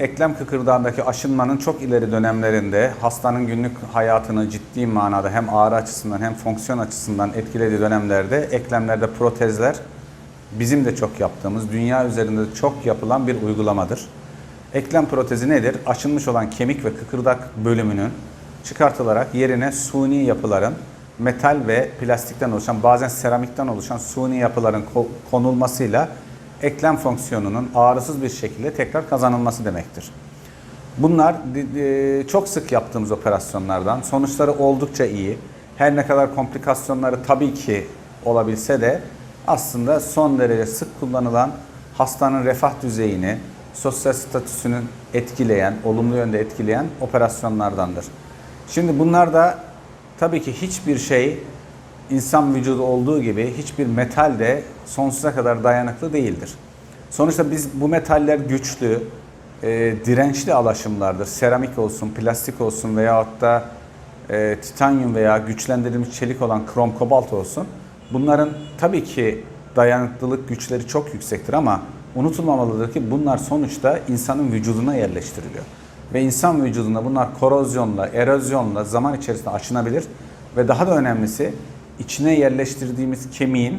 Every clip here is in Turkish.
eklem kıkırdağındaki aşınmanın çok ileri dönemlerinde hastanın günlük hayatını ciddi manada hem ağrı açısından hem fonksiyon açısından etkilediği dönemlerde eklemlerde protezler bizim de çok yaptığımız, dünya üzerinde de çok yapılan bir uygulamadır. Eklem protezi nedir? Aşınmış olan kemik ve kıkırdak bölümünün çıkartılarak yerine suni yapıların metal ve plastikten oluşan bazen seramikten oluşan suni yapıların ko- konulmasıyla eklem fonksiyonunun ağrısız bir şekilde tekrar kazanılması demektir. Bunlar çok sık yaptığımız operasyonlardan. Sonuçları oldukça iyi. Her ne kadar komplikasyonları tabii ki olabilse de aslında son derece sık kullanılan hastanın refah düzeyini, sosyal statüsünü etkileyen, olumlu yönde etkileyen operasyonlardandır. Şimdi bunlar da tabii ki hiçbir şey insan vücudu olduğu gibi hiçbir metal de sonsuza kadar dayanıklı değildir. Sonuçta biz bu metaller güçlü, e, dirençli alaşımlardır. Seramik olsun, plastik olsun veyahut da e, titanyum veya güçlendirilmiş çelik olan krom kobalt olsun. Bunların tabii ki dayanıklılık güçleri çok yüksektir ama unutulmamalıdır ki bunlar sonuçta insanın vücuduna yerleştiriliyor. Ve insan vücudunda bunlar korozyonla, erozyonla zaman içerisinde aşınabilir ve daha da önemlisi içine yerleştirdiğimiz kemiğin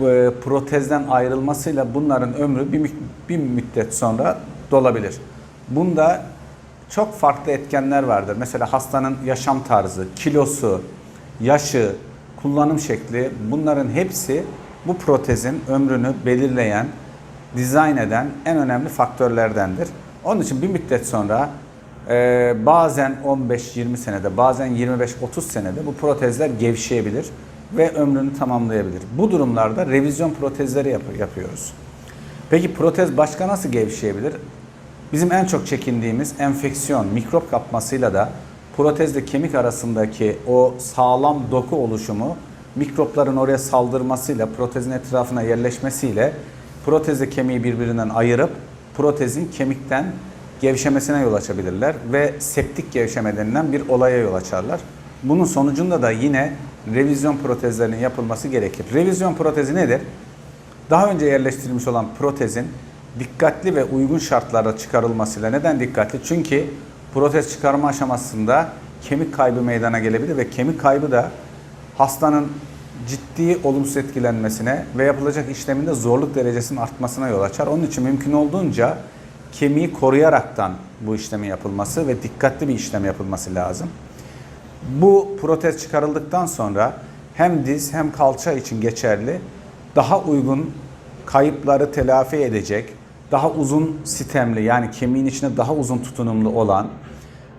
e, protezden ayrılmasıyla bunların ömrü bir, bir müddet sonra dolabilir. Bunda çok farklı etkenler vardır. Mesela hastanın yaşam tarzı, kilosu, yaşı, kullanım şekli bunların hepsi bu protezin ömrünü belirleyen, dizayn eden en önemli faktörlerdendir. Onun için bir müddet sonra e, bazen 15-20 senede, bazen 25-30 senede bu protezler gevşeyebilir ve ömrünü tamamlayabilir. Bu durumlarda revizyon protezleri yap- yapıyoruz. Peki protez başka nasıl gevşeyebilir? Bizim en çok çekindiğimiz enfeksiyon, mikrop kapmasıyla da protezle kemik arasındaki o sağlam doku oluşumu mikropların oraya saldırmasıyla, protezin etrafına yerleşmesiyle protezle kemiği birbirinden ayırıp protezin kemikten gevşemesine yol açabilirler ve septik gevşeme denilen bir olaya yol açarlar. Bunun sonucunda da yine revizyon protezlerinin yapılması gerekir. Revizyon protezi nedir? Daha önce yerleştirilmiş olan protezin dikkatli ve uygun şartlarda çıkarılmasıyla neden dikkatli? Çünkü protez çıkarma aşamasında kemik kaybı meydana gelebilir ve kemik kaybı da hastanın ciddi olumsuz etkilenmesine ve yapılacak işleminde zorluk derecesinin artmasına yol açar. Onun için mümkün olduğunca kemiği koruyaraktan bu işlemin yapılması ve dikkatli bir işlem yapılması lazım. Bu protez çıkarıldıktan sonra hem diz hem kalça için geçerli daha uygun kayıpları telafi edecek, daha uzun sistemli yani kemiğin içine daha uzun tutunumlu olan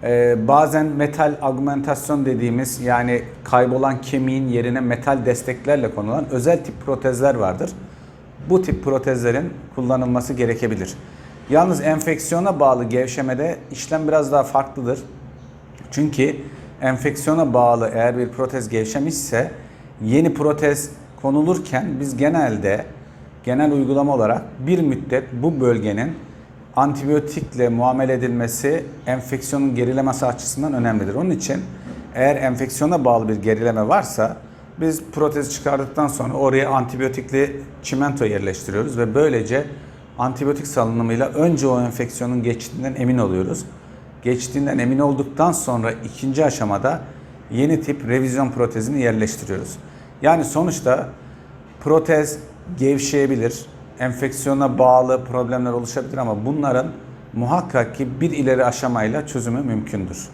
e, bazen metal augmentasyon dediğimiz yani kaybolan kemiğin yerine metal desteklerle konulan özel tip protezler vardır. Bu tip protezlerin kullanılması gerekebilir. Yalnız enfeksiyona bağlı gevşemede işlem biraz daha farklıdır. Çünkü enfeksiyona bağlı eğer bir protez gevşemişse yeni protez konulurken biz genelde genel uygulama olarak bir müddet bu bölgenin antibiyotikle muamele edilmesi enfeksiyonun gerilemesi açısından önemlidir. Onun için eğer enfeksiyona bağlı bir gerileme varsa biz protezi çıkardıktan sonra oraya antibiyotikli çimento yerleştiriyoruz ve böylece antibiyotik salınımıyla önce o enfeksiyonun geçtiğinden emin oluyoruz. Geçtiğinden emin olduktan sonra ikinci aşamada yeni tip revizyon protezini yerleştiriyoruz. Yani sonuçta protez gevşeyebilir, enfeksiyona bağlı problemler oluşabilir ama bunların muhakkak ki bir ileri aşamayla çözümü mümkündür.